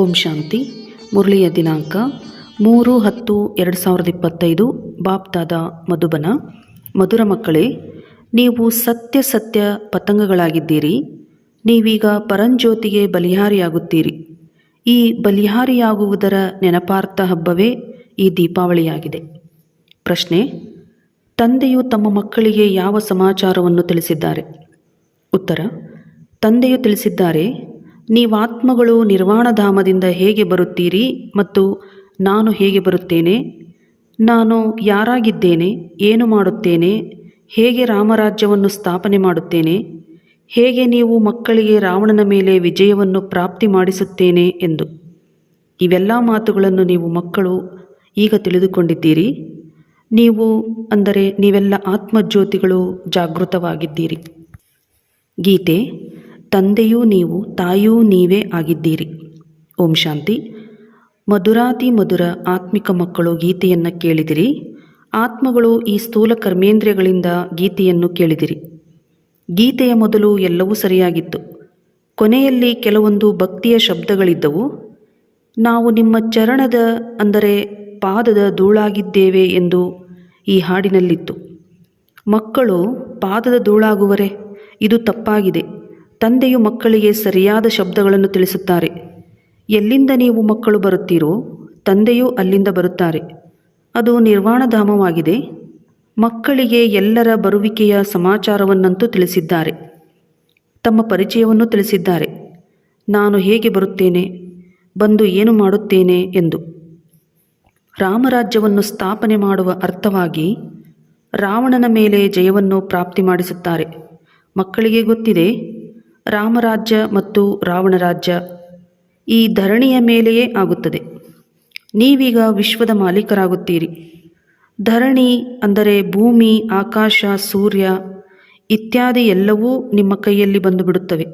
ಓಂ ಶಾಂತಿ, ಮುರಳಿಯ ದಿನಾಂಕ ಮೂರು ಹತ್ತು ಎರಡು ಸಾವಿರದ ಇಪ್ಪತ್ತೈದು, ಬಾಪ್ತಾದ ಮಧುಬನ. ಮಧುರ ಮಕ್ಕಳೇ, ನೀವು ಸತ್ಯ ಸತ್ಯ ಪತಂಗಗಳಾಗಿದ್ದೀರಿ. ನೀವೀಗ ಪರಂಜ್ಯೋತಿಗೆ ಬಲಿಹಾರಿಯಾಗುತ್ತೀರಿ. ಈ ಬಲಿಹಾರಿಯಾಗುವುದರ ನೆನಪಾರ್ಥ ಹಬ್ಬವೇ ಈ ದೀಪಾವಳಿಯಾಗಿದೆ. ಪ್ರಶ್ನೆ, ತಂದೆಯು ತಮ್ಮ ಮಕ್ಕಳಿಗೆ ಯಾವ ಸಮಾಚಾರವನ್ನು ತಿಳಿಸಿದ್ದಾರೆ? ಉತ್ತರ, ತಂದೆಯು ತಿಳಿಸಿದ್ದಾರೆ ನೀವಾತ್ಮಗಳು ನಿರ್ವಾಣಧಾಮದಿಂದ ಹೇಗೆ ಬರುತ್ತೀರಿ ಮತ್ತು ನಾನು ಹೇಗೆ ಬರುತ್ತೇನೆ? ನಾನು ಯಾರಾಗಿದ್ದೇನೆ? ಏನು ಮಾಡುತ್ತೇನೆ? ಹೇಗೆ ರಾಮರಾಜ್ಯವನ್ನು ಸ್ಥಾಪನೆ ಮಾಡುತ್ತೇನೆ? ಹೇಗೆ ನೀವು ಮಕ್ಕಳಿಗೆ ರಾವಣನ ಮೇಲೆ ವಿಜಯವನ್ನು ಪ್ರಾಪ್ತಿ ಮಾಡಿಸುತ್ತೇನೆ ಎಂದು? ಇವೆಲ್ಲ ಮಾತುಗಳನ್ನು ನೀವು ಮಕ್ಕಳು ಈಗ ತಿಳಿದುಕೊಂಡಿದ್ದೀರಿ. ನೀವು ಅಂದರೆ ನೀವೆಲ್ಲ ಆತ್ಮಜ್ಯೋತಿಗಳು ಜಾಗೃತವಾಗಿದ್ದೀರಿ. ಗೀತೆ ತಂದೆಯೂ ನೀವು, ತಾಯಿಯೂ ನೀವೇ ಆಗಿದ್ದೀರಿ. ಓಂ ಶಾಂತಿ. ಮಧುರಾತಿ ಮಧುರ ಆತ್ಮಿಕ ಮಕ್ಕಳು ಗೀತೆಯನ್ನು ಕೇಳಿದಿರಿ. ಆತ್ಮಗಳು ಈ ಸ್ಥೂಲ ಕರ್ಮೇಂದ್ರಿಯಗಳಿಂದ ಗೀತೆಯನ್ನು ಕೇಳಿದಿರಿ. ಗೀತೆಯ ಮೊದಲು ಎಲ್ಲವೂ ಸರಿಯಾಗಿತ್ತು. ಕೊನೆಯಲ್ಲಿ ಕೆಲವೊಂದು ಭಕ್ತಿಯ ಶಬ್ದಗಳಿದ್ದವು. ನಾವು ನಿಮ್ಮ ಚರಣದ, ಅಂದರೆ ಪಾದದ ಧೂಳಾಗಿದ್ದೇವೆ ಎಂದು ಈ ಹಾಡಿನಲ್ಲಿತ್ತು. ಮಕ್ಕಳು, ಪಾದದ ಧೂಳಾಗುವರೆ, ಇದು ತಪ್ಪಾಗಿದೆ. ತಂದೆಯು ಮಕ್ಕಳಿಗೆ ಸರಿಯಾದ ಶಬ್ದಗಳನ್ನು ತಿಳಿಸುತ್ತಾರೆ. ಎಲ್ಲಿಂದ ನೀವು ಮಕ್ಕಳು ಬರುತ್ತೀರೋ, ತಂದೆಯೂ ಅಲ್ಲಿಂದ ಬರುತ್ತಾರೆ. ಅದು ನಿರ್ವಾಣಧಾಮವಾಗಿದೆ. ಮಕ್ಕಳಿಗೆ ಎಲ್ಲರ ಬರುವಿಕೆಯ ಸಮಾಚಾರವನ್ನಂತೂ ತಿಳಿಸಿದ್ದಾರೆ. ತಮ್ಮ ಪರಿಚಯವನ್ನು ತಿಳಿಸಿದ್ದಾರೆ. ನಾನು ಹೇಗೆ ಬರುತ್ತೇನೆ, ಬಂದು ಏನು ಮಾಡುತ್ತೇನೆ ಎಂದು. ರಾಮರಾಜ್ಯವನ್ನು ಸ್ಥಾಪನೆ ಮಾಡುವ ಅರ್ಥವಾಗಿ, ರಾವಣನ ಮೇಲೆ ಜಯವನ್ನು ಪ್ರಾಪ್ತಿ ಮಾಡಿಸುತ್ತಾರೆ. ಮಕ್ಕಳಿಗೆ ಗೊತ್ತಿದೆ ರಾಮರಾಜ್ಯ ಮತ್ತು ರಾವಣ ರಾಜ್ಯ ಈ ಧರಣಿಯ ಮೇಲೆಯೇ ಆಗುತ್ತದೆ. ನೀವೀಗ ವಿಶ್ವದ ಮಾಲೀಕರಾಗುತ್ತೀರಿ. ಧರಣಿ ಅಂದರೆ ಭೂಮಿ, ಆಕಾಶ, ಸೂರ್ಯ ಇತ್ಯಾದಿ ಎಲ್ಲವೂ ನಿಮ್ಮ ಕೈಯಲ್ಲಿ ಬಂದು ಬಿಡುತ್ತವೆ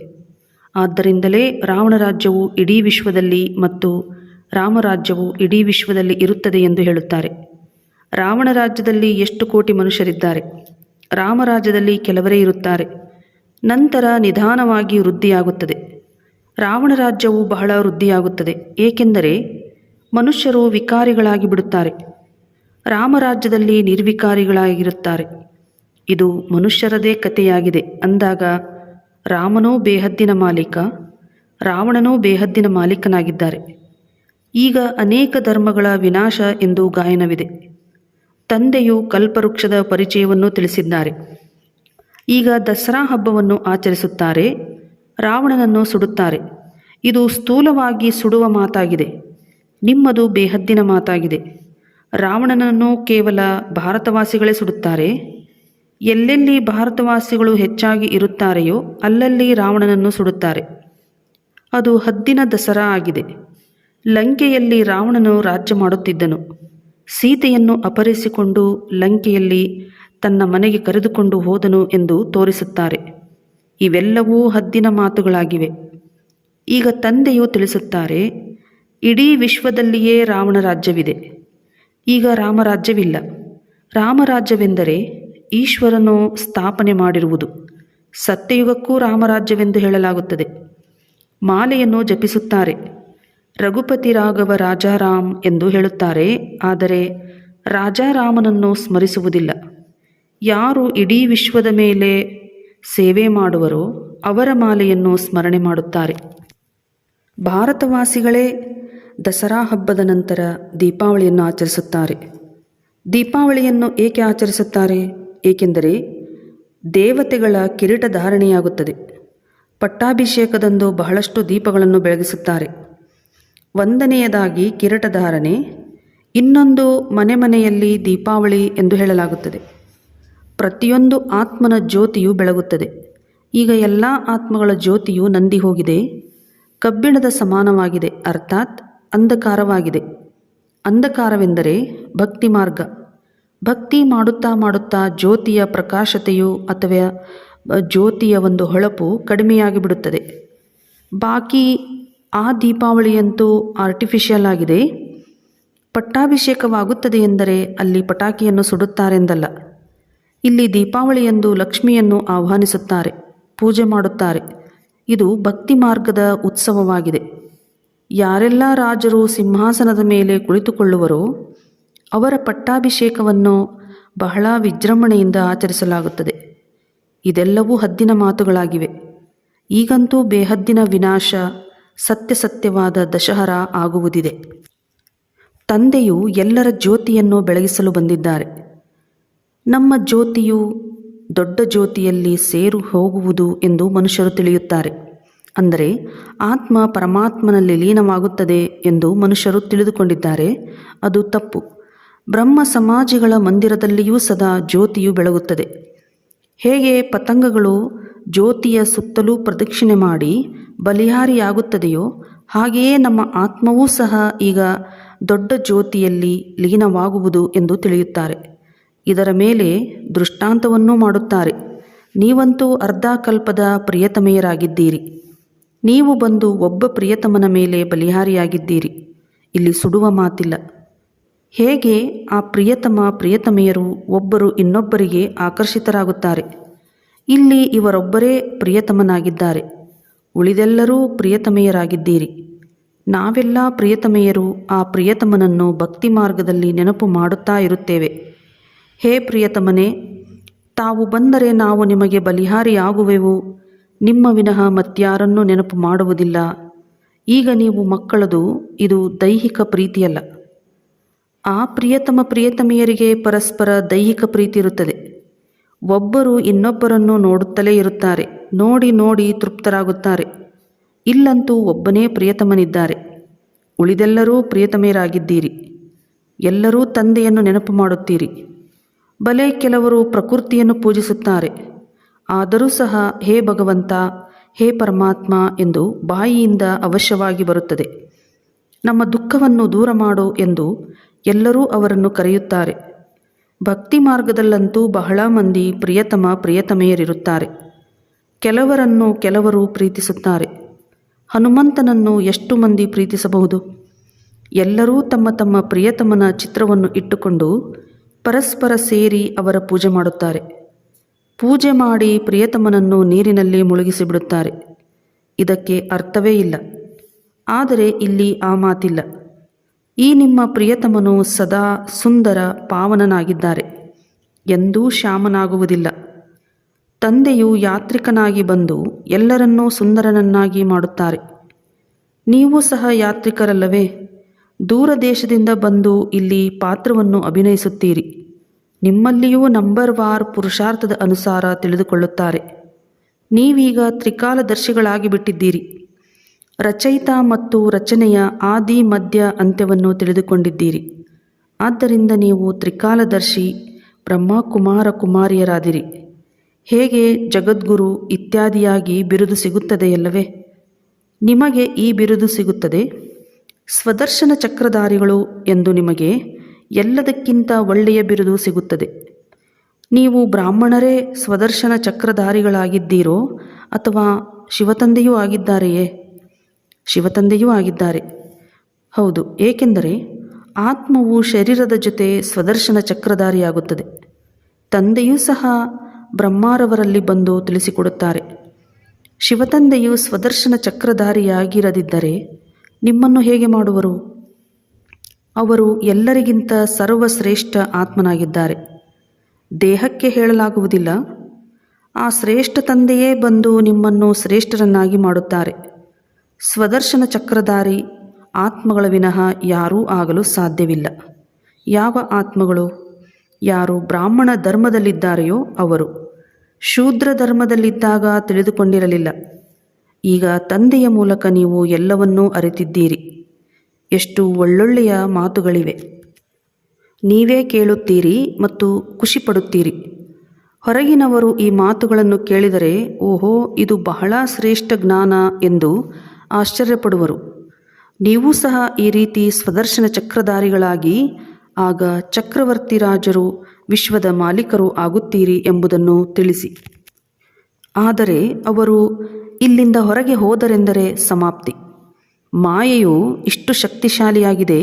ಆದ್ದರಿಂದಲೇ ರಾವಣ ರಾಜ್ಯವು ಇಡೀ ವಿಶ್ವದಲ್ಲಿ ಮತ್ತು ರಾಮರಾಜ್ಯವು ಇಡೀ ವಿಶ್ವದಲ್ಲಿ ಇರುತ್ತದೆ ಎಂದು ಹೇಳುತ್ತಾರೆ. ರಾವಣ ರಾಜ್ಯದಲ್ಲಿ ಎಷ್ಟು ಕೋಟಿ ಮನುಷ್ಯರಿದ್ದಾರೆ? ರಾಮರಾಜ್ಯದಲ್ಲಿ ಕೆಲವರೇ ಇರುತ್ತಾರೆ. ನಂತರ ನಿಧಾನವಾಗಿ ವೃದ್ಧಿಯಾಗುತ್ತದೆ. ರಾವಣ ರಾಜ್ಯವು ಬಹಳ ವೃದ್ಧಿಯಾಗುತ್ತದೆ, ಏಕೆಂದರೆ ಮನುಷ್ಯರು ವಿಕಾರಿಗಳಾಗಿ ಬಿಡುತ್ತಾರೆ. ರಾಮರಾಜ್ಯದಲ್ಲಿ ನಿರ್ವಿಕಾರಿಗಳಾಗಿರುತ್ತಾರೆ. ಇದು ಮನುಷ್ಯರದೇ ಕಥೆಯಾಗಿದೆ. ಅಂದಾಗ ರಾಮನೂ ಬೇಹದ್ದಿನ ಮಾಲೀಕ, ರಾವಣನೂ ಬೇಹದ್ದಿನ ಮಾಲೀಕನಾಗಿದ್ದಾರೆ. ಈಗ ಅನೇಕ ಧರ್ಮಗಳ ವಿನಾಶ ಎಂದು ಗಾಯನವಿದೆ. ತಂದೆಯು ಕಲ್ಪವೃಕ್ಷದ ಪರಿಚಯವನ್ನು ತಿಳಿಸಿದ್ದಾರೆ. ಈಗ ದಸರಾ ಹಬ್ಬವನ್ನು ಆಚರಿಸುತ್ತಾರೆ, ರಾವಣನನ್ನು ಸುಡುತ್ತಾರೆ. ಇದು ಸ್ಥೂಲವಾಗಿ ಸುಡುವ ಮಾತಾಗಿದೆ. ನಿಮ್ಮದು ಬೇಹದ್ದಿನ ಮಾತಾಗಿದೆ. ರಾವಣನನ್ನು ಕೇವಲ ಭಾರತವಾಸಿಗಳೇ ಸುಡುತ್ತಾರೆ. ಎಲ್ಲೆಲ್ಲಿ ಭಾರತವಾಸಿಗಳು ಹೆಚ್ಚಾಗಿ ಇರುತ್ತಾರೆಯೋ ಅಲ್ಲಲ್ಲಿ ರಾವಣನನ್ನು ಸುಡುತ್ತಾರೆ. ಅದು ಹದ್ದಿನ ದಸರಾ ಆಗಿದೆ. ಲಂಕೆಯಲ್ಲಿ ರಾವಣನು ರಾಜ್ಯ ಮಾಡುತ್ತಿದ್ದನು. ಸೀತೆಯನ್ನು ಅಪಹರಿಸಿಕೊಂಡು ಲಂಕೆಯಲ್ಲಿ ತನ್ನ ಮನೆಗೆ ಕರೆದುಕೊಂಡು ಹೋದನು ಎಂದು ತೋರಿಸುತ್ತಾರೆ. ಇವೆಲ್ಲವೂ ಹದ್ದಿನ ಮಾತುಗಳಾಗಿವೆ. ಈಗ ತಂದೆಯು ತಿಳಿಸುತ್ತಾರೆ, ಇಡೀ ವಿಶ್ವದಲ್ಲಿಯೇ ರಾವಣ ರಾಜ್ಯವಿದೆ. ಈಗ ರಾಮರಾಜ್ಯವಿಲ್ಲ. ರಾಮರಾಜ್ಯವೆಂದರೆ ಈಶ್ವರನು ಸ್ಥಾಪನೆ ಮಾಡಿರುವುದು. ಸತ್ಯಯುಗಕ್ಕೂ ರಾಮರಾಜ್ಯವೆಂದು ಹೇಳಲಾಗುತ್ತದೆ. ಮಾಲೆಯನ್ನು ಜಪಿಸುತ್ತಾರೆ. ರಘುಪತಿ ರಾಘವ ರಾಜಾರಾಮ್ ಎಂದು ಹೇಳುತ್ತಾರೆ, ಆದರೆ ರಾಜಾರಾಮನನ್ನು ಸ್ಮರಿಸುವುದಿಲ್ಲ. ಯಾರು ಇಡೀ ವಿಶ್ವದ ಮೇಲೆ ಸೇವೆ ಮಾಡುವರೋ ಅವರ ಮಾಲೆಯನ್ನು ಸ್ಮರಣೆ ಮಾಡುತ್ತಾರೆ. ಭಾರತವಾಸಿಗಳೇ, ದಸರಾ ಹಬ್ಬದ ನಂತರ ದೀಪಾವಳಿಯನ್ನು ಆಚರಿಸುತ್ತಾರೆ. ದೀಪಾವಳಿಯನ್ನು ಏಕೆ ಆಚರಿಸುತ್ತಾರೆ? ಏಕೆಂದರೆ ದೇವತೆಗಳ ಕಿರೀಟ ಧಾರಣೆಯಾಗುತ್ತದೆ. ಪಟ್ಟಾಭಿಷೇಕದಂದು ಬಹಳಷ್ಟು ದೀಪಗಳನ್ನು ಬೆಳಗಿಸುತ್ತಾರೆ. ಒಂದನೆಯದಾಗಿ ಕಿರೀಟಧಾರಣೆ ಇನ್ನೊಂದು ಮನೆ ಮನೆಯಲ್ಲಿ ದೀಪಾವಳಿ ಎಂದು ಹೇಳಲಾಗುತ್ತದೆ. ಪ್ರತಿಯೊಂದು ಆತ್ಮನ ಜ್ಯೋತಿಯು ಬೆಳಗುತ್ತದೆ. ಈಗ ಎಲ್ಲ ಆತ್ಮಗಳ ಜ್ಯೋತಿಯು ನಂದಿ ಹೋಗಿದೆ. ಕಬ್ಬಿಣದ ಸಮಾನವಾಗಿದೆ, ಅರ್ಥಾತ್ ಅಂಧಕಾರವಾಗಿದೆ. ಅಂಧಕಾರವೆಂದರೆ ಭಕ್ತಿ ಮಾರ್ಗ. ಭಕ್ತಿ ಮಾಡುತ್ತಾ ಮಾಡುತ್ತಾ ಜ್ಯೋತಿಯ ಪ್ರಕಾಶತೆಯು ಅಥವಾ ಜ್ಯೋತಿಯ ಒಂದು ಹೊಳಪು ಕಡಿಮೆಯಾಗಿ ಬಿಡುತ್ತದೆ ಬಾಕಿ ಆ ದೀಪಾವಳಿಯಂತೂ ಆರ್ಟಿಫಿಷಿಯಲ್ ಆಗಿದೆ. ಪಟ್ಟಾಭಿಷೇಕವಾಗುತ್ತದೆ ಎಂದರೆ ಅಲ್ಲಿ ಪಟಾಕಿಯನ್ನು ಸುಡುತ್ತಾರೆಂದಲ್ಲ. ಇಲ್ಲಿ ದೀಪಾವಳಿಯಂದು ಲಕ್ಷ್ಮಿಯನ್ನು ಆಹ್ವಾನಿಸುತ್ತಾರೆ, ಪೂಜೆ ಮಾಡುತ್ತಾರೆ. ಇದು ಭಕ್ತಿ ಮಾರ್ಗದ ಉತ್ಸವವಾಗಿದೆ. ಯಾರೆಲ್ಲ ರಾಜರು ಸಿಂಹಾಸನದ ಮೇಲೆ ಕುಳಿತುಕೊಳ್ಳುವರೋ, ಅವರ ಪಟ್ಟಾಭಿಷೇಕವನ್ನು ಬಹಳ ವಿಜೃಂಭಣೆಯಿಂದ ಆಚರಿಸಲಾಗುತ್ತದೆ. ಇದೆಲ್ಲವೂ ಹದ್ದಿನ ಮಾತುಗಳಾಗಿವೆ. ಈಗಂತೂ ಬೇಹದ್ದಿನ ವಿನಾಶ ಸತ್ಯಸತ್ಯವಾದ ದಶಹರ ಆಗುವುದಿದೆ. ತಂದೆಯು ಎಲ್ಲರ ಜ್ಯೋತಿಯನ್ನು ಬೆಳಗಿಸಲು ಬಂದಿದ್ದಾರೆ. ನಮ್ಮ ಜ್ಯೋತಿಯು ದೊಡ್ಡ ಜ್ಯೋತಿಯಲ್ಲಿ ಸೇರು ಹೋಗುವುದು ಎಂದು ಮನುಷ್ಯರು ತಿಳಿಯುತ್ತಾರೆ. ಅಂದರೆ, ಆತ್ಮ ಪರಮಾತ್ಮನಲ್ಲಿ ಲೀನವಾಗುತ್ತದೆ ಎಂದು ಮನುಷ್ಯರು ತಿಳಿದುಕೊಂಡಿದ್ದಾರೆ. ಅದು ತಪ್ಪು. ಬ್ರಹ್ಮ ಸಮಾಜಿಗಳ ಮಂದಿರದಲ್ಲಿಯೂ ಸದಾ ಜ್ಯೋತಿಯು ಬೆಳಗುತ್ತದೆ. ಹೇಗೆ ಪತಂಗಗಳು ಜ್ಯೋತಿಯ ಸುತ್ತಲೂ ಪ್ರದಕ್ಷಿಣೆ ಮಾಡಿ ಬಲಿಹಾರಿಯಾಗುತ್ತದೆಯೋ, ಹಾಗೆಯೇ ನಮ್ಮ ಆತ್ಮವೂ ಸಹ ಈಗ ದೊಡ್ಡ ಜ್ಯೋತಿಯಲ್ಲಿ ಲೀನವಾಗುವುದು ಎಂದು ತಿಳಿಯುತ್ತಾರೆ. ಇದರ ಮೇಲೆ ದೃಷ್ಟಾಂತವನ್ನೂ ಮಾಡುತ್ತಾರೆ. ನೀವಂತೂ ಅರ್ಧ ಕಲ್ಪದ ಪ್ರಿಯತಮೆಯರಾಗಿದ್ದೀರಿ. ನೀವು ಬಂದು ಒಬ್ಬ ಪ್ರಿಯತಮನ ಮೇಲೆ ಬಲಿಹಾರಿಯಾಗಿದ್ದೀರಿ. ಇಲ್ಲಿ ಸುಡುವ ಮಾತಿಲ್ಲ. ಹೇಗೆ ಆ ಪ್ರಿಯತಮ ಪ್ರಿಯತಮೆಯರು ಒಬ್ಬರು ಇನ್ನೊಬ್ಬರಿಗೆ ಆಕರ್ಷಿತರಾಗುತ್ತಾರೆ? ಇಲ್ಲಿ ಇವರೊಬ್ಬರೇ ಪ್ರಿಯತಮನಾಗಿದ್ದಾರೆ. ಉಳಿದೆಲ್ಲರೂ ಪ್ರಿಯತಮೆಯರಾಗಿದ್ದೀರಿ. ನಾವೆಲ್ಲ ಪ್ರಿಯತಮೆಯರು ಆ ಪ್ರಿಯತಮನನ್ನು ಭಕ್ತಿ ಮಾರ್ಗದಲ್ಲಿ ನೆನಪು ಮಾಡುತ್ತಾ ಇರುತ್ತೇವೆ. ಹೇ ಪ್ರಿಯತಮನೇ, ತಾವು ಬಂದರೆ ನಾವು ನಿಮಗೆ ಬಲಿಹಾರಿಯಾಗುವೆವು. ನಿಮ್ಮ ವಿನಃ ಮತ್ಯಾರನ್ನೂ ನೆನಪು ಮಾಡುವುದಿಲ್ಲ. ಈಗ ನೀವು ಮಕ್ಕಳದು, ಇದು ದೈಹಿಕ ಪ್ರೀತಿಯಲ್ಲ. ಆ ಪ್ರಿಯತಮ ಪ್ರಿಯತಮಿಯರಿಗೆ ಪರಸ್ಪರ ದೈಹಿಕ ಪ್ರೀತಿ ಇರುತ್ತದೆ. ಒಬ್ಬರು ಇನ್ನೊಬ್ಬರನ್ನು ನೋಡುತ್ತಲೇ ಇರುತ್ತಾರೆ. ನೋಡಿ ನೋಡಿ ತೃಪ್ತರಾಗುತ್ತಾರೆ. ಇಲ್ಲಂತೂ ಒಬ್ಬನೇ ಪ್ರಿಯತಮನಿದ್ದಾರೆ. ಉಳಿದೆಲ್ಲರೂ ಪ್ರಿಯತಮೆಯರಾಗಿದ್ದೀರಿ. ಎಲ್ಲರೂ ತಂದೆಯನ್ನು ನೆನಪು ಮಾಡುತ್ತೀರಿ. ಬಲೆ ಕೆಲವರು ಪ್ರಕೃತಿಯನ್ನು ಪೂಜಿಸುತ್ತಾರೆ. ಆದರೂ ಸಹ ಹೇ ಭಗವಂತ, ಹೇ ಪರಮಾತ್ಮ ಎಂದು ಬಾಯಿಯಿಂದ ಅವಶ್ಯವಾಗಿ ಬರುತ್ತದೆ. ನಮ್ಮ ದುಃಖವನ್ನು ದೂರ ಮಾಡು ಎಂದು ಎಲ್ಲರೂ ಅವರನ್ನು ಕರೆಯುತ್ತಾರೆ. ಭಕ್ತಿ ಮಾರ್ಗದಲ್ಲಂತೂ ಬಹಳ ಮಂದಿ ಪ್ರಿಯತಮ ಪ್ರಿಯತಮೆಯರಿರುತ್ತಾರೆ. ಕೆಲವರನ್ನು ಕೆಲವರು ಪ್ರೀತಿಸುತ್ತಾರೆ. ಹನುಮಂತನನ್ನು ಎಷ್ಟು ಮಂದಿ ಪ್ರೀತಿಸಬಹುದು? ಎಲ್ಲರೂ ತಮ್ಮ ತಮ್ಮ ಪ್ರಿಯತಮನ ಚಿತ್ರವನ್ನು ಇಟ್ಟುಕೊಂಡು ಪರಸ್ಪರ ಸೇರಿ ಅವರ ಪೂಜೆ ಮಾಡುತ್ತಾರೆ. ಪೂಜೆ ಮಾಡಿ ಪ್ರಿಯತಮನನ್ನು ನೀರಿನಲ್ಲಿ ಮುಳುಗಿಸಿಬಿಡುತ್ತಾರೆ. ಇದಕ್ಕೆ ಅರ್ಥವೇ ಇಲ್ಲ. ಆದರೆ ಇಲ್ಲಿ ಆ ಮಾತಿಲ್ಲ. ಈ ನಿಮ್ಮ ಪ್ರಿಯತಮನು ಸದಾ ಸುಂದರ ಪಾವನನಾಗಿದ್ದಾರೆ ಎಂದೂ ಶ್ಯಾಮನಾಗುವುದಿಲ್ಲ. ತಂದೆಯು ಯಾತ್ರಿಕನಾಗಿ ಬಂದು ಎಲ್ಲರನ್ನೂ ಸುಂದರನನ್ನಾಗಿ ಮಾಡುತ್ತಾರೆ. ನೀವು ಸಹ ಯಾತ್ರಿಕರಲ್ಲವೇ? ದೂರ ದೇಶದಿಂದ ಬಂದು ಇಲ್ಲಿ ಪಾತ್ರವನ್ನು ಅಭಿನಯಿಸುತ್ತೀರಿ. ನಿಮ್ಮಲ್ಲಿಯೂ ನಂಬರ್ ವಾರ್ ಪುರುಷಾರ್ಥದ ಅನುಸಾರ ತಿಳಿದುಕೊಳ್ಳುತ್ತಾರೆ. ನೀವೀಗ ತ್ರಿಕಾಲದರ್ಶಿಗಳಾಗಿ ಬಿಟ್ಟಿದ್ದೀರಿ. ರಚಯಿತ ಮತ್ತು ರಚನೆಯ ಆದಿ ಮಧ್ಯ ಅಂತ್ಯವನ್ನು ತಿಳಿದುಕೊಂಡಿದ್ದೀರಿ. ಆದ್ದರಿಂದ ನೀವು ತ್ರಿಕಾಲದರ್ಶಿ, ಬ್ರಹ್ಮಕುಮಾರ ಕುಮಾರಿಯರಾದಿರಿ. ಹೇಗೆ ಜಗದ್ಗುರು ಇತ್ಯಾದಿಯಾಗಿ ಬಿರುದು ಸಿಗುತ್ತದೆಯಲ್ಲವೇ? ನಿಮಗೆ ಈ ಬಿರುದು ಸಿಗುತ್ತದೆ? ಸ್ವದರ್ಶನ ಚಕ್ರಧಾರಿಗಳು ಎಂದು ನಿಮಗೆ ಎಲ್ಲದಕ್ಕಿಂತ ಒಳ್ಳೆಯ ಬಿರುದು ಸಿಗುತ್ತದೆ. ನೀವು ಬ್ರಾಹ್ಮಣರೇ ಸ್ವದರ್ಶನ ಚಕ್ರಧಾರಿಗಳಾಗಿದ್ದೀರೋ ಅಥವಾ ಶಿವತಂದೆಯೂ ಆಗಿದ್ದಾರೆಯೇ? ಶಿವತಂದೆಯೂ ಆಗಿದ್ದಾರೆ. ಹೌದು, ಏಕೆಂದರೆ ಆತ್ಮವು ಶರೀರದ ಜೊತೆ ಸ್ವದರ್ಶನ ಚಕ್ರಧಾರಿಯಾಗುತ್ತದೆ. ತಂದೆಯೂ ಸಹ ಬ್ರಹ್ಮಾರವರಲ್ಲಿ ಬಂದು ತಿಳಿಸಿಕೊಡುತ್ತಾರೆ. ಶಿವತಂದೆಯು ಸ್ವದರ್ಶನ ಚಕ್ರಧಾರಿಯಾಗಿರದಿದ್ದರೆ ನಿಮ್ಮನ್ನು ಹೇಗೆ ಮಾಡುವರು? ಅವರು ಎಲ್ಲರಿಗಿಂತ ಸರ್ವಶ್ರೇಷ್ಠ ಆತ್ಮನಾಗಿದ್ದಾರೆ. ದೇಹಕ್ಕೆ ಹೇಳಲಾಗುವುದಿಲ್ಲ. ಆ ಶ್ರೇಷ್ಠ ತಂದೆಯೇ ಬಂದು ನಿಮ್ಮನ್ನು ಶ್ರೇಷ್ಠರನ್ನಾಗಿ ಮಾಡುತ್ತಾರೆ. ಸ್ವದರ್ಶನ ಚಕ್ರಧಾರಿ ಆತ್ಮಗಳ ವಿನಃ ಯಾರೂ ಆಗಲು ಸಾಧ್ಯವಿಲ್ಲ. ಯಾವ ಆತ್ಮಗಳು? ಯಾರು ಬ್ರಾಹ್ಮಣ ಧರ್ಮದಲ್ಲಿದ್ದಾರೆಯೋ ಅವರು. ಶೂದ್ರ ಧರ್ಮದಲ್ಲಿದ್ದಾಗ ತಿಳಿದುಕೊಂಡಿರಲಿಲ್ಲ. ಈಗ ತಂದೆಯ ಮೂಲಕ ನೀವು ಎಲ್ಲವನ್ನೂ ಅರಿತಿದ್ದೀರಿ. ಎಷ್ಟು ಒಳ್ಳೊಳ್ಳೆಯ ಮಾತುಗಳಿವೆ. ನೀವೇ ಕೇಳುತ್ತೀರಿ ಮತ್ತು ಖುಷಿಪಡುತ್ತೀರಿ. ಹೊರಗಿನವರು ಈ ಮಾತುಗಳನ್ನು ಕೇಳಿದರೆ, ಓಹೋ, ಇದು ಬಹಳ ಶ್ರೇಷ್ಠ ಜ್ಞಾನ ಎಂದು ಆಶ್ಚರ್ಯಪಡುವರು. ನೀವು ಸಹ ಈ ರೀತಿ ಸ್ವದರ್ಶನ ಚಕ್ರಧಾರಿಗಳಾಗಿ, ಆಗ ಚಕ್ರವರ್ತಿ ರಾಜರು ವಿಶ್ವದ ಮಾಲೀಕರು ಆಗುತ್ತೀರಿ ಎಂಬುದನ್ನು ತಿಳಿಸಿ. ಆದರೆ ಅವರು ಇಲ್ಲಿಂದ ಹೊರಗೆ ಹೋದರೆಂದರೆ ಸಮಾಪ್ತಿ. ಮಾಯೆಯು ಇಷ್ಟು ಶಕ್ತಿಶಾಲಿಯಾಗಿದೆ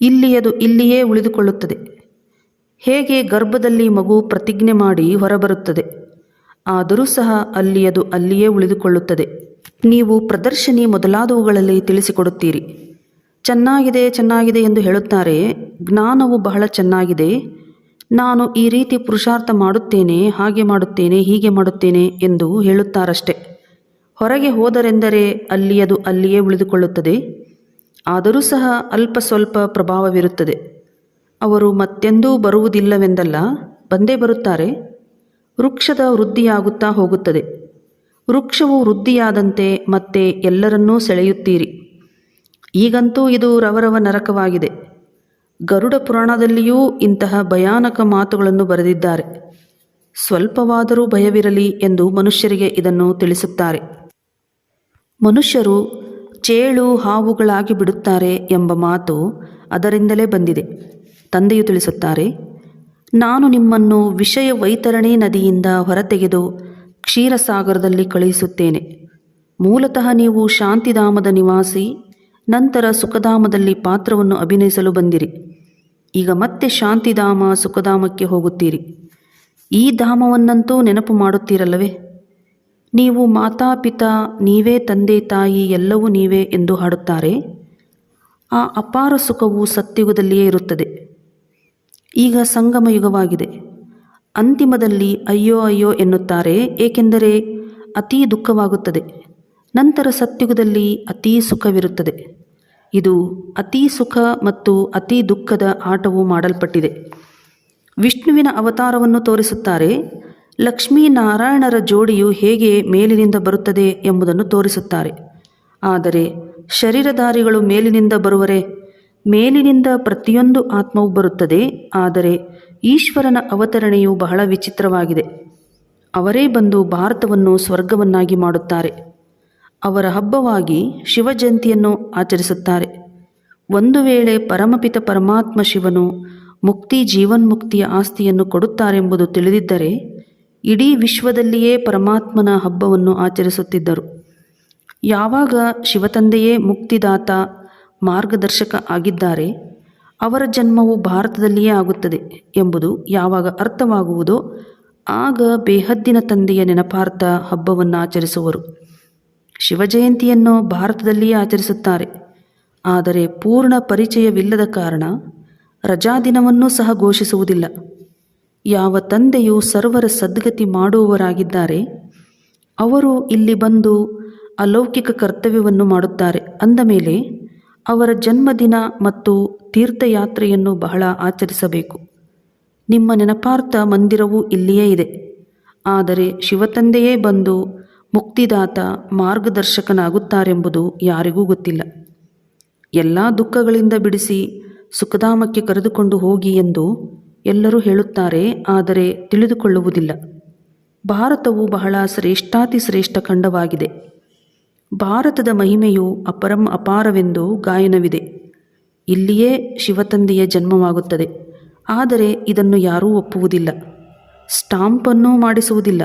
ಇಲ್ಲಿಯದು ಇಲ್ಲಿಯೇ ಉಳಿದುಕೊಳ್ಳುತ್ತದೆ. ಹೇಗೆ ಗರ್ಭದಲ್ಲಿ ಮಗು ಪ್ರತಿಜ್ಞೆ ಮಾಡಿ ಹೊರಬರುತ್ತದೆ, ಆದರೂ ಸಹ ಅಲ್ಲಿಯದು ಅಲ್ಲಿಯೇ ಉಳಿದುಕೊಳ್ಳುತ್ತದೆ. ನೀವು ಪ್ರದರ್ಶನಿ ಮೊದಲಾದವುಗಳಲ್ಲಿ ತಿಳಿಸಿಕೊಡುತ್ತೀರಿ. ಚೆನ್ನಾಗಿದೆ ಚೆನ್ನಾಗಿದೆ ಎಂದು ಹೇಳುತ್ತಾರೆ, ಜ್ಞಾನವು ಬಹಳ ಚೆನ್ನಾಗಿದೆ, ನಾನು ಈ ರೀತಿ ಪುರುಷಾರ್ಥ ಮಾಡುತ್ತೇನೆ, ಹಾಗೆ ಮಾಡುತ್ತೇನೆ, ಹೀಗೆ ಮಾಡುತ್ತೇನೆ ಎಂದು ಹೇಳುತ್ತಾರಷ್ಟೆ. ಹೊರಗೆ ಹೋದರೆಂದರೆ ಅಲ್ಲಿಯದು ಅಲ್ಲಿಯೇ ಉಳಿದುಕೊಳ್ಳುತ್ತದೆ. ಆದರೂ ಸಹ ಅಲ್ಪ ಸ್ವಲ್ಪ ಪ್ರಭಾವವಿರುತ್ತದೆ. ಅವರು ಮತ್ತೆಂದೂ ಬರುವುದಿಲ್ಲವೆಂದಲ್ಲ, ಬಂದೇ ಬರುತ್ತಾರೆ. ವೃಕ್ಷದ ವೃದ್ಧಿಯಾಗುತ್ತಾ ಹೋಗುತ್ತದೆ. ವೃಕ್ಷವು ವೃದ್ಧಿಯಾದಂತೆ ಮತ್ತೆ ಎಲ್ಲರನ್ನೂ ಸೆಳೆಯುತ್ತೀರಿ. ಈಗಂತೂ ಇದು ರವರವ ನರಕವಾಗಿದೆ. ಗರುಡ ಪುರಾಣದಲ್ಲಿಯೂ ಇಂತಹ ಭಯಾನಕ ಮಾತುಗಳನ್ನು ಬರೆದಿದ್ದಾರೆ. ಸ್ವಲ್ಪವಾದರೂ ಭಯವಿರಲಿ ಎಂದು ಮನುಷ್ಯರಿಗೆ ಇದನ್ನು ತಿಳಿಸುತ್ತಾರೆ. ಮನುಷ್ಯರು ಚೇಳು ಹಾವುಗಳಾಗಿ ಬಿಡುತ್ತಾರೆ ಎಂಬ ಮಾತು ಅದರಿಂದಲೇ ಬಂದಿದೆ. ತಂದೆಯು ತಿಳಿಸುತ್ತಾರೆ, ನಾನು ನಿಮ್ಮನ್ನು ವಿಷಯ ವೈತರಣಿ ನದಿಯಿಂದ ಹೊರತೆಗೆದು ಕ್ಷೀರಸಾಗರದಲ್ಲಿ ಕಳುಹಿಸುತ್ತೇನೆ. ಮೂಲತಃ ನೀವು ಶಾಂತಿಧಾಮದ ನಿವಾಸಿ, ನಂತರ ಸುಖಧಾಮದಲ್ಲಿ ಪಾತ್ರವನ್ನು ಅಭಿನಯಿಸಲು ಬಂದಿರಿ. ಈಗ ಮತ್ತೆ ಶಾಂತಿಧಾಮ ಸುಖಧಾಮಕ್ಕೆ ಹೋಗುತ್ತೀರಿ. ಈ ಧಾಮವನ್ನಂತೂ ನೆನಪು ಮಾಡುತ್ತೀರಲ್ಲವೇ? ನೀವು ಮಾತಾಪಿತಾ ನೀವೇ ತಂದೆ ತಾಯಿ ಎಲ್ಲವೂ ನೀವೇ ಎಂದು ಹಾಡುತ್ತಾರೆ. ಆ ಅಪಾರ ಸುಖವು ಸತ್ಯುಗದಲ್ಲಿಯೇ ಇರುತ್ತದೆ. ಈಗ ಸಂಗಮ ಯುಗವಾಗಿದೆ ಅಂತಿಮದಲ್ಲಿ ಅಯ್ಯೋ ಅಯ್ಯೋ ಎನ್ನುತ್ತಾರೆ, ಏಕೆಂದರೆ ಅತೀ ದುಃಖವಾಗುತ್ತದೆ. ನಂತರ ಸತ್ಯುಗದಲ್ಲಿ ಅತೀ ಸುಖವಿರುತ್ತದೆ. ಇದು ಅತೀ ಸುಖ ಮತ್ತು ಅತೀ ದುಃಖದ ಆಟವು ಮಾಡಲ್ಪಟ್ಟಿದೆ. ವಿಷ್ಣುವಿನ ಅವತಾರವನ್ನು ತೋರಿಸುತ್ತಾರೆ ಲಕ್ಷ್ಮೀನಾರಾಯಣರ ಜೋಡಿಯು ಹೇಗೆ ಮೇಲಿನಿಂದ ಬರುತ್ತದೆ ಎಂಬುದನ್ನು ತೋರಿಸುತ್ತಾರೆ. ಆದರೆ ಶರೀರಧಾರಿಗಳು ಮೇಲಿನಿಂದ ಬರುವರೆ, ಮೇಲಿನಿಂದ ಪ್ರತಿಯೊಂದು ಆತ್ಮವು ಬರುತ್ತದೆ, ಆದರೆ ಈಶ್ವರನ ಅವತರಣೆಯು ಬಹಳ ವಿಚಿತ್ರವಾಗಿದೆ. ಅವರೇ ಬಂದು ಭಾರತವನ್ನು ಸ್ವರ್ಗವನ್ನಾಗಿ ಮಾಡುತ್ತಾರೆ. ಅವರ ಹಬ್ಬವಾಗಿ ಶಿವಜಯಂತಿಯನ್ನು ಆಚರಿಸುತ್ತಾರೆ. ಒಂದು ವೇಳೆ ಪರಮಪಿತ ಪರಮಾತ್ಮ ಶಿವನು ಮುಕ್ತಿ ಜೀವನ್ಮುಕ್ತಿಯ ಆಸ್ತಿಯನ್ನು ಕೊಡುತ್ತಾರೆಂಬುದು ತಿಳಿದಿದ್ದರೆ ಇಡೀ ವಿಶ್ವದಲ್ಲಿಯೇ ಪರಮಾತ್ಮನ ಹಬ್ಬವನ್ನು ಆಚರಿಸುತ್ತಿದ್ದರು. ಯಾವಾಗ ಶಿವತಂದೆಯೇ ಮುಕ್ತಿದಾತ, ಮಾರ್ಗದರ್ಶಕ ಆಗಿದ್ದಾರೆ, ಅವರ ಜನ್ಮವು ಭಾರತದಲ್ಲಿಯೇ ಆಗುತ್ತದೆ ಎಂಬುದು ಯಾವಾಗ ಅರ್ಥವಾಗುವುದೋ, ಆಗ ಬೇಹದ್ದಿನ ತಂದೆಯ ನೆನಪಾರ್ಥ ಹಬ್ಬವನ್ನು ಆಚರಿಸುವರು. ಶಿವಜಯಂತಿಯನ್ನು ಭಾರತದಲ್ಲಿಯೇ ಆಚರಿಸುತ್ತಾರೆ. ಆದರೆ ಪೂರ್ಣ ಪರಿಚಯವಿಲ್ಲದ ಕಾರಣ ರಜಾದಿನವನ್ನೂ ಸಹ ಘೋಷಿಸುವುದಿಲ್ಲ. ಯಾವ ತಂದೆಯು ಸರ್ವರ ಸದ್ಗತಿ ಮಾಡುವವರಾಗಿದ್ದಾರೆ, ಅವರು ಇಲ್ಲಿ ಬಂದು ಅಲೌಕಿಕ ಕರ್ತವ್ಯವನ್ನು ಮಾಡುತ್ತಾರೆ. ಅಂದ ಮೇಲೆ ಅವರ ಜನ್ಮದಿನ ಮತ್ತು ತೀರ್ಥಯಾತ್ರೆಯನ್ನು ಬಹಳ ಆಚರಿಸಬೇಕು. ನಿಮ್ಮ ನೆನಪಾರ್ಥ ಮಂದಿರವೂ ಇಲ್ಲಿಯೇ ಇದೆ. ಆದರೆ ಶಿವತಂದೆಯೇ ಬಂದು ಮುಕ್ತಿದಾತ ಮಾರ್ಗದರ್ಶಕನಾಗುತ್ತಾರೆಂಬುದು ಯಾರಿಗೂ ಗೊತ್ತಿಲ್ಲ. ಎಲ್ಲ ದುಃಖಗಳಿಂದ ಬಿಡಿಸಿ ಸುಖಧಾಮಕ್ಕೆ ಕರೆದುಕೊಂಡು ಹೋಗಿ ಎಂದು ಎಲ್ಲರೂ ಹೇಳುತ್ತಾರೆ, ಆದರೆ ತಿಳಿದುಕೊಳ್ಳುವುದಿಲ್ಲ. ಭಾರತವು ಬಹಳ ಶ್ರೇಷ್ಠಾತಿ ಶ್ರೇಷ್ಠ ಖಂಡವಾಗಿದೆ. ಭಾರತದ ಮಹಿಮೆಯು ಅಪರಂ ಅಪಾರವೆಂದು ಗಾಯನವಿದೆ. ಇಲ್ಲಿಯೇ ಶಿವತಂದೆಯ ಜನ್ಮವಾಗುತ್ತದೆ. ಆದರೆ ಇದನ್ನು ಯಾರೂ ಒಪ್ಪುವುದಿಲ್ಲ. ಸ್ಟಾಂಪನ್ನು ಮಾಡಿಸುವುದಿಲ್ಲ.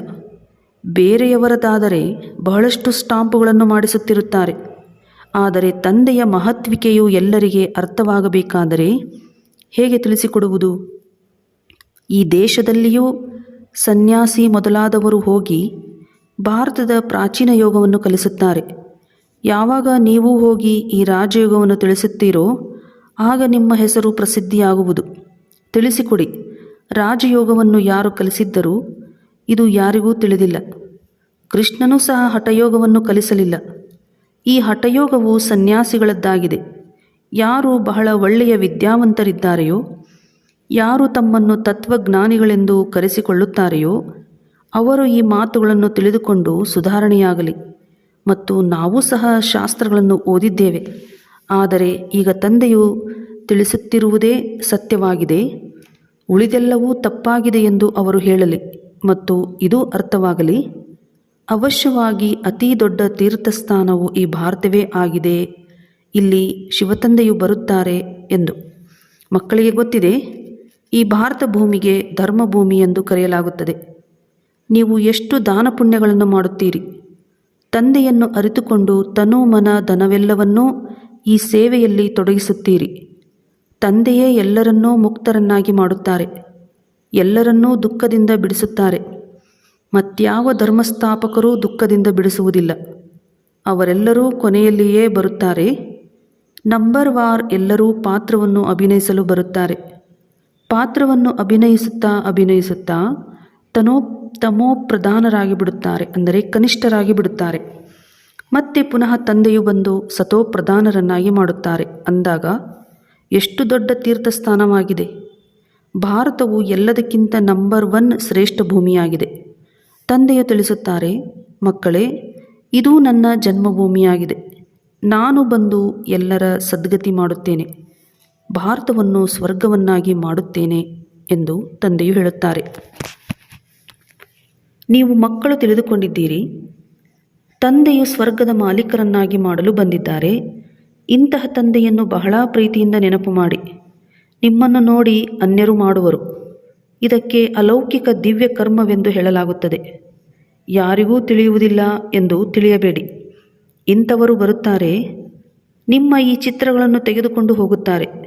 ಬೇರೆಯವರದಾದರೆ ಬಹಳಷ್ಟು ಸ್ಟಾಂಪುಗಳನ್ನು ಮಾಡಿಸುತ್ತಿರುತ್ತಾರೆ. ಆದರೆ ತಂದೆಯ ಮಹತ್ವಿಕೆಯು ಎಲ್ಲರಿಗೆ ಅರ್ಥವಾಗಬೇಕಾದರೆ ಹೇಗೆ ತಿಳಿಸಿಕೊಡುವುದು? ಈ ದೇಶದಲ್ಲಿಯೂ ಸನ್ಯಾಸಿ ಮೊದಲಾದವರು ಹೋಗಿ ಭಾರತದ ಪ್ರಾಚೀನ ಯೋಗವನ್ನು ಕಲಿಸುತ್ತಾರೆ. ಯಾವಾಗ ನೀವು ಹೋಗಿ ಈ ರಾಜಯೋಗವನ್ನು ತಿಳಿಸುತ್ತೀರೋ, ಆಗ ನಿಮ್ಮ ಹೆಸರು ಪ್ರಸಿದ್ಧಿಯಾಗುವುದು. ತಿಳಿಸಿಕೊಡಿ, ರಾಜಯೋಗವನ್ನು ಯಾರು ಕಲಿಸಿದ್ದರೂ ಇದು ಯಾರಿಗೂ ತಿಳಿದಿಲ್ಲ. ಕೃಷ್ಣನೂ ಸಹ ಹಠಯೋಗವನ್ನು ಕಲಿಸಲಿಲ್ಲ. ಈ ಹಠಯೋಗವು ಸನ್ಯಾಸಿಗಳದ್ದಾಗಿದೆ. ಯಾರು ಬಹಳ ಒಳ್ಳೆಯ ವಿದ್ಯಾವಂತರಿದ್ದಾರೆಯೋ ಯಾರು ತಮ್ಮನ್ನು ತತ್ವಜ್ಞಾನಿಗಳೆಂದು ಕರೆಸಿಕೊಳ್ಳುತ್ತಾರೆಯೋ ಅವರು ಈ ಮಾತುಗಳನ್ನು ತಿಳಿದುಕೊಂಡು ಸುಧಾರಣೆಯಾಗಲಿ ಮತ್ತು ನಾವು ಸಹ ಶಾಸ್ತ್ರಗಳನ್ನು ಓದಿದ್ದೇವೆ. ಆದರೆ ಈಗ ತಂದೆಯು ತಿಳಿಸುತ್ತಿರುವುದೇ ಸತ್ಯವಾಗಿದೆ. ಉಳಿದೆಲ್ಲವೂ ತಪ್ಪಾಗಿದೆ ಎಂದು ಅವರು ಹೇಳಲಿ ಮತ್ತು ಇದು ಅರ್ಥವಾಗಲಿ. ಅವಶ್ಯವಾಗಿ ಅತೀ ದೊಡ್ಡ ತೀರ್ಥಸ್ಥಾನವು ಈ ಭಾರತವೇ ಆಗಿದೆ. ಇಲ್ಲಿ ಶಿವತಂದೆಯು ಬರುತ್ತಾರೆ ಎಂದು. ಮಕ್ಕಳಿಗೆ ಗೊತ್ತಿದೆ? ಈ ಭಾರತ ಭೂಮಿಗೆ ಧರ್ಮಭೂಮಿ ಎಂದು ಕರೆಯಲಾಗುತ್ತದೆ. ನೀವು ಎಷ್ಟು ದಾನ ಪುಣ್ಯಗಳನ್ನು ಮಾಡುತ್ತೀರಿ? ತಂದೆಯನ್ನು ಅರಿತುಕೊಂಡು ತನು ಮನ ಧನವೆಲ್ಲವನ್ನೂ ಈ ಸೇವೆಯಲ್ಲಿ ತೊಡಗಿಸುತ್ತೀರಿ. ತಂದೆಯೇ ಎಲ್ಲರನ್ನೂ ಮುಕ್ತರನ್ನಾಗಿ ಮಾಡುತ್ತಾರೆ. ಎಲ್ಲರನ್ನೂ ದುಃಖದಿಂದ ಬಿಡಿಸುತ್ತಾರೆ. ಮತ್ಯಾವ ಧರ್ಮಸ್ಥಾಪಕರೂ ದುಃಖದಿಂದ ಬಿಡಿಸುವುದಿಲ್ಲ. ಅವರೆಲ್ಲರೂ ಕೊನೆಯಲ್ಲಿಯೇ ಬರುತ್ತಾರೆ. ನಂಬರ್ ವಾರ್ ಎಲ್ಲರೂ ಪಾತ್ರವನ್ನು ಅಭಿನಯಿಸಲು ಬರುತ್ತಾರೆ. ಪಾತ್ರವನ್ನು ಅಭಿನಯಿಸುತ್ತಾ ಅಭಿನಯಿಸುತ್ತಾ ತನೋ ತಮೋಪ್ರಧಾನರಾಗಿ ಬಿಡುತ್ತಾರೆ, ಅಂದರೆ ಕನಿಷ್ಠರಾಗಿ ಬಿಡುತ್ತಾರೆ. ಮತ್ತೆ ಪುನಃ ತಂದೆಯು ಬಂದು ಸತೋ ಪ್ರಧಾನರನ್ನಾಗಿ ಮಾಡುತ್ತಾರೆ. ಅಂದಾಗ ಎಷ್ಟು ದೊಡ್ಡ ತೀರ್ಥಸ್ಥಾನವಾಗಿದೆ. ಭಾರತವು ಎಲ್ಲದಕ್ಕಿಂತ ನಂಬರ್ ಒನ್ ಶ್ರೇಷ್ಠ ಭೂಮಿಯಾಗಿದೆ. ತಂದೆಯು ತಿಳಿಸುತ್ತಾರೆ, ಮಕ್ಕಳೇ, ಇದು ನನ್ನ ಜನ್ಮಭೂಮಿಯಾಗಿದೆ. ನಾನು ಬಂದು ಎಲ್ಲರ ಸದ್ಗತಿ ಮಾಡುತ್ತೇನೆ. ಭಾರತವನ್ನು ಸ್ವರ್ಗವನ್ನಾಗಿ ಮಾಡುತ್ತೇನೆ ಎಂದು ತಂದೆಯು ಹೇಳುತ್ತಾರೆ. ನೀವು ಮಕ್ಕಳು ತಿಳಿದುಕೊಂಡಿದ್ದೀರಿ, ತಂದೆಯು ಸ್ವರ್ಗದ ಮಾಲೀಕರನ್ನಾಗಿ ಮಾಡಲು ಬಂದಿದ್ದಾರೆ. ಇಂತಹ ತಂದೆಯನ್ನು ಬಹಳ ಪ್ರೀತಿಯಿಂದ ನೆನಪು ಮಾಡಿ. ನಿಮ್ಮನ್ನು ನೋಡಿ ಅನ್ಯರು ಮಾಡುವರು. ಇದಕ್ಕೆ ಅಲೌಕಿಕ ದಿವ್ಯ ಕರ್ಮವೆಂದು ಹೇಳಲಾಗುತ್ತದೆ. ಯಾರಿಗೂ ತಿಳಿಯುವುದಿಲ್ಲ ಎಂದು ತಿಳಿಯಬೇಡಿ. ಇಂಥವರು ಬರುತ್ತಾರೆ, ನಿಮ್ಮ ಈ ಚಿತ್ರಗಳನ್ನು ತೆಗೆದುಕೊಂಡು ಹೋಗುತ್ತಾರೆ.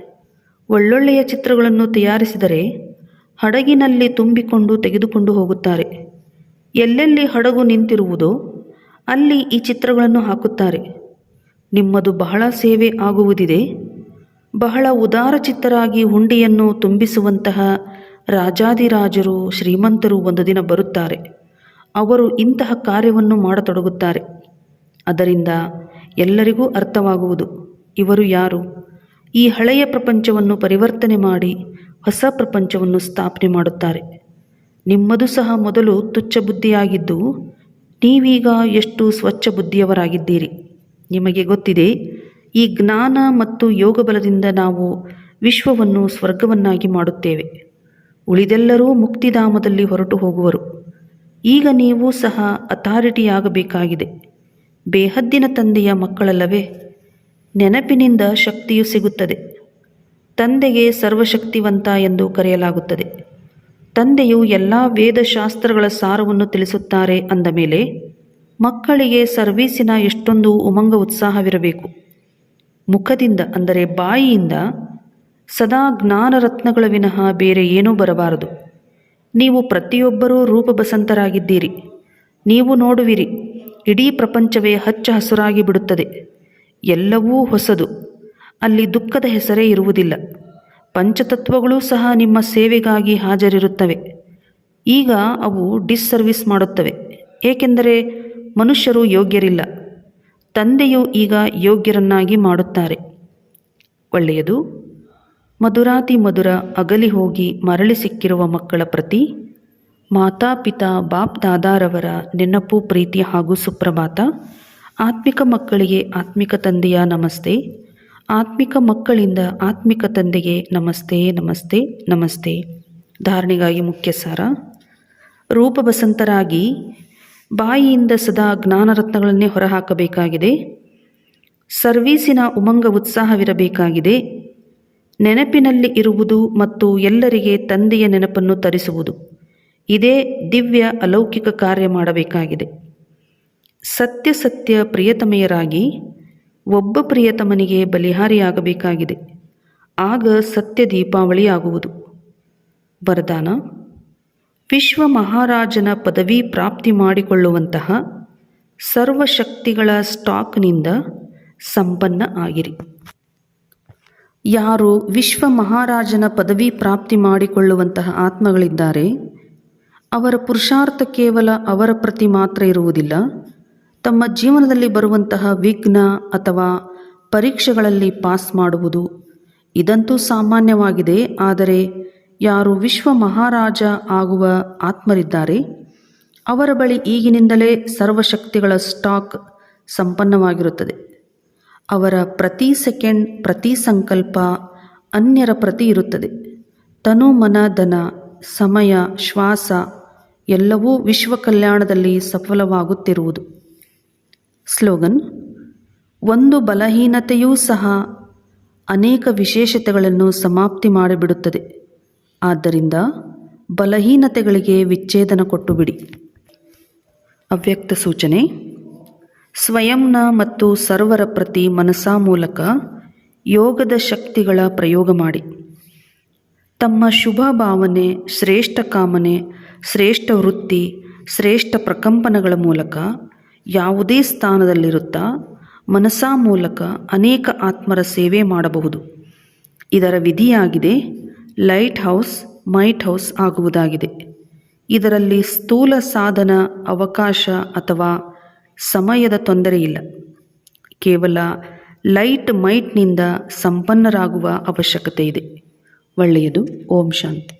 ಒಳ್ಳೊಳ್ಳೆಯ ಚಿತ್ರಗಳನ್ನು ತಯಾರಿಸಿದರೆ ಹಡಗಿನಲ್ಲಿ ತುಂಬಿಕೊಂಡು ತೆಗೆದುಕೊಂಡು ಹೋಗುತ್ತಾರೆ. ಎಲ್ಲೆಲ್ಲಿ ಹಡಗು ನಿಂತಿರುವುದೋ ಅಲ್ಲಿ ಈ ಚಿತ್ರಗಳನ್ನು ಹಾಕುತ್ತಾರೆ. ನಿಮ್ಮದು ಬಹಳ ಸೇವೆ ಆಗುವುದಿದೆ. ಬಹಳ ಉದಾರಚಿತ್ತರಾಗಿ ಹುಂಡಿಯನ್ನು ತುಂಬಿಸುವಂತಹ ರಾಜಾದಿರಾಜರು ಶ್ರೀಮಂತರು ಒಂದು ದಿನ ಬರುತ್ತಾರೆ. ಅವರು ಇಂತಹ ಕಾರ್ಯವನ್ನು ಮಾಡತೊಡಗುತ್ತಾರೆ. ಅದರಿಂದ ಎಲ್ಲರಿಗೂ ಅರ್ಥವಾಗುವುದು. ಇವರು ಯಾರು? ಈ ಹಳೆಯ ಪ್ರಪಂಚವನ್ನು ಪರಿವರ್ತನೆ ಮಾಡಿ ಹೊಸ ಪ್ರಪಂಚವನ್ನು ಸ್ಥಾಪನೆ ಮಾಡುತ್ತಾರೆ. ನಿಮ್ಮದು ಸಹ ಮೊದಲು ತುಚ್ಛ ಬುದ್ಧಿಯಾಗಿದ್ದು, ನೀವೀಗ ಎಷ್ಟು ಸ್ವಚ್ಛ ಬುದ್ಧಿಯವರಾಗಿದ್ದೀರಿ? ನಿಮಗೆ ಗೊತ್ತಿದೆ, ಈ ಜ್ಞಾನ ಮತ್ತು ಯೋಗ ಬಲದಿಂದ ನಾವು ವಿಶ್ವವನ್ನು ಸ್ವರ್ಗವನ್ನಾಗಿ ಮಾಡುತ್ತೇವೆ. ಉಳಿದೆಲ್ಲರೂ ಮುಕ್ತಿಧಾಮದಲ್ಲಿ ಹೊರಟು ಹೋಗುವರು. ಈಗ ನೀವು ಸಹ ಅಥಾರಿಟಿಯಾಗಬೇಕಾಗಿದೆ. ಬೇಹದ್ದಿನ ತಂದೆಯ ಮಕ್ಕಳಲ್ಲವೇ? ನೆನಪಿನಿಂದ ಶಕ್ತಿಯು ಸಿಗುತ್ತದೆ. ತಂದೆಗೆ ಸರ್ವಶಕ್ತಿವಂತ ಎಂದು ಕರೆಯಲಾಗುತ್ತದೆ. ತಂದೆಯು ಎಲ್ಲ ವೇದಶಾಸ್ತ್ರಗಳ ಸಾರವನ್ನು ತಿಳಿಸುತ್ತಾರೆ ಅಂದ ಮೇಲೆ, ಮಕ್ಕಳಿಗೆ ಸರ್ವೀಸಿನ ಎಷ್ಟೊಂದು ಉಮಂಗ ಉತ್ಸಾಹವಿರಬೇಕು. ಮುಖದಿಂದ ಅಂದರೆ ಬಾಯಿಯಿಂದ ಸದಾ ಜ್ಞಾನರತ್ನಗಳ ವಿನಃ ಬೇರೆ ಏನೂ ಬರಬಾರದು. ನೀವು ಪ್ರತಿಯೊಬ್ಬರೂ ರೂಪಬಸಂತರಾಗಿದ್ದೀರಿ. ನೀವು ನೋಡುವಿರಿ, ಇಡೀ ಪ್ರಪಂಚವೇ ಹಚ್ಚ ಹಸುರಾಗಿ ಬಿಡುತ್ತದೆ. ಎಲ್ಲವೂ ಹೊಸದು. ಅಲ್ಲಿ ದುಃಖದ ಹೆಸರೇ ಇರುವುದಿಲ್ಲ. ಪಂಚತತ್ವಗಳೂ ಸಹ ನಿಮ್ಮ ಸೇವೆಗಾಗಿ ಹಾಜರಿರುತ್ತವೆ. ಈಗ ಅವು ಡಿಸ್ಸರ್ವಿಸ್ ಮಾಡುತ್ತವೆ. ಏಕೆಂದರೆ ಮನುಷ್ಯರು ಯೋಗ್ಯರಿಲ್ಲ. ತಂದೆಯು ಈಗ ಯೋಗ್ಯರನ್ನಾಗಿ ಮಾಡುತ್ತಾರೆ. ಒಳ್ಳೆಯದು. ಮಧುರಾತಿ ಮಧುರ ಅಗಲಿ ಹೋಗಿ ಮರಳಿ ಸಿಕ್ಕಿರುವ ಮಕ್ಕಳ ಪ್ರತಿ ಮಾತಾಪಿತಾ ಬಾಪ್, ದಾದಾರವರ ನೆನಪು, ಪ್ರೀತಿ ಹಾಗೂ ಸುಪ್ರಭಾತ. ಆತ್ಮಿಕ ಮಕ್ಕಳಿಗೆ ಆತ್ಮಿಕ ತಂದೆಯ ನಮಸ್ತೆ. ಆತ್ಮಿಕ ಮಕ್ಕಳಿಂದ ಆತ್ಮಿಕ ತಂದೆಗೆ ನಮಸ್ತೆ ನಮಸ್ತೆ ನಮಸ್ತೆ. ಧಾರಣೆಗಾಗಿ ಮುಖ್ಯ ಸಾರ ರೂಪಬಸಂತರಾಗಿ ಬಾಯಿಯಿಂದ ಸದಾ ಜ್ಞಾನರತ್ನಗಳನ್ನೇ ಹೊರಹಾಕಬೇಕಾಗಿದೆ. ಸರ್ವೀಸಿನ ಉಮಂಗ ಉತ್ಸಾಹವಿರಬೇಕಾಗಿದೆ. ನೆನಪಿನಲ್ಲಿ ಇರುವುದು ಮತ್ತು ಎಲ್ಲರಿಗೆ ತಂದೆಯ ನೆನಪನ್ನು ತರಿಸುವುದು. ಇದೇ ದಿವ್ಯ ಅಲೌಕಿಕ ಕಾರ್ಯ ಮಾಡಬೇಕಾಗಿದೆ. ಸತ್ಯ ಸತ್ಯ ಪ್ರಿಯತಮೆಯರಾಗಿ ಒಬ್ಬ ಪ್ರಿಯತಮನಿಗೆ ಬಲಿಹಾರಿಯಾಗಬೇಕಾಗಿದೆ. ಆಗ ಸತ್ಯ ದೀಪಾವಳಿ ಆಗುವುದು ವರದಾನ, ವಿಶ್ವ ಮಹಾರಾಜನ ಪದವಿ ಪ್ರಾಪ್ತಿ ಮಾಡಿಕೊಳ್ಳುವಂತಹ ಸರ್ವಶಕ್ತಿಗಳ ಸ್ಟಾಕ್ನಿಂದ ಸಂಪನ್ನ ಆಗಿರಿ. ಯಾರು ವಿಶ್ವ ಮಹಾರಾಜನ ಪದವಿ ಪ್ರಾಪ್ತಿ ಮಾಡಿಕೊಳ್ಳುವಂತಹ ಆತ್ಮಗಳಿದ್ದಾರೆ, ಅವರ ಪುರುಷಾರ್ಥ ಕೇವಲ ಅವರ ಪ್ರತಿ ಮಾತ್ರ ಇರುವುದಿಲ್ಲ. ತಮ್ಮ ಜೀವನದಲ್ಲಿ ಬರುವಂತಹ ವಿಘ್ನ ಅಥವಾ ಪರೀಕ್ಷೆಗಳಲ್ಲಿ ಪಾಸ್ ಮಾಡುವುದು. ಇದಂತೂ ಸಾಮಾನ್ಯವಾಗಿದೆ, ಆದರೆ ಯಾರು ವಿಶ್ವ ಮಹಾರಾಜ ಆಗುವ ಆತ್ಮರಿದ್ದಾರೆ, ಅವರ ಬಳಿ ಈಗಿನಿಂದಲೇ ಸರ್ವಶಕ್ತಿಗಳ ಸ್ಟಾಕ್ ಸಂಪನ್ನವಾಗಿರುತ್ತದೆ. ಅವರ ಪ್ರತಿ ಸೆಕೆಂಡ್, ಪ್ರತಿ ಸಂಕಲ್ಪ ಅನ್ಯರ ಪ್ರತಿ ಇರುತ್ತದೆ. ತನು, ಮನ, ಧನ, ಸಮಯ, ಶ್ವಾಸ ಎಲ್ಲವೂ ವಿಶ್ವ ಕಲ್ಯಾಣದಲ್ಲಿ ಸಫಲವಾಗುತ್ತಿರುವುದು. ಸ್ಲೋಗನ್, ಒಂದು ಬಲಹೀನತೆಯೂ ಸಹ ಅನೇಕ ವಿಶೇಷತೆಗಳನ್ನು ಸಮಾಪ್ತಿ ಮಾಡಿಬಿಡುತ್ತದೆ. ಆದ್ದರಿಂದ ಬಲಹೀನತೆಗಳಿಗೆ ವಿಚ್ಛೇದನ ಕೊಟ್ಟು ಬಿಡಿ ಅವ್ಯಕ್ತ ಸೂಚನೆ, ಸ್ವಯಂನ ಮತ್ತು ಸರ್ವರ ಪ್ರತಿ ಮನಸಾ ಮೂಲಕ ಯೋಗದ ಶಕ್ತಿಗಳ ಪ್ರಯೋಗ ಮಾಡಿ. ತಮ್ಮ ಶುಭ ಭಾವನೆ, ಶ್ರೇಷ್ಠ ಕಾಮನೆ, ಶ್ರೇಷ್ಠ ವೃತ್ತಿ, ಶ್ರೇಷ್ಠ ಪ್ರಕಂಪನಗಳ ಮೂಲಕ ಯಾವುದೇ ಸ್ಥಾನದಲ್ಲಿರುತ್ತಾ ಮನಸಾ ಮೂಲಕ ಅನೇಕ ಆತ್ಮರ ಸೇವೆ ಮಾಡಬಹುದು. ಇದರ ವಿಧಿಯಾಗಿದೆ, ಲೈಟ್ ಹೌಸ್, ಮೈಟ್ ಹೌಸ್ ಆಗುವುದಾಗಿದೆ. ಇದರಲ್ಲಿ ಸ್ಥೂಲ ಸಾಧನ, ಅವಕಾಶ ಅಥವಾ ಸಮಯದ ತೊಂದರೆ ಇಲ್ಲ. ಕೇವಲ ಲೈಟ್ ಮೈಟ್ನಿಂದ ಸಂಪನ್ನರಾಗುವ ಅವಶ್ಯಕತೆ ಇದೆ ಒಳ್ಳೆಯದು. ಓಂ ಶಾಂತಿ.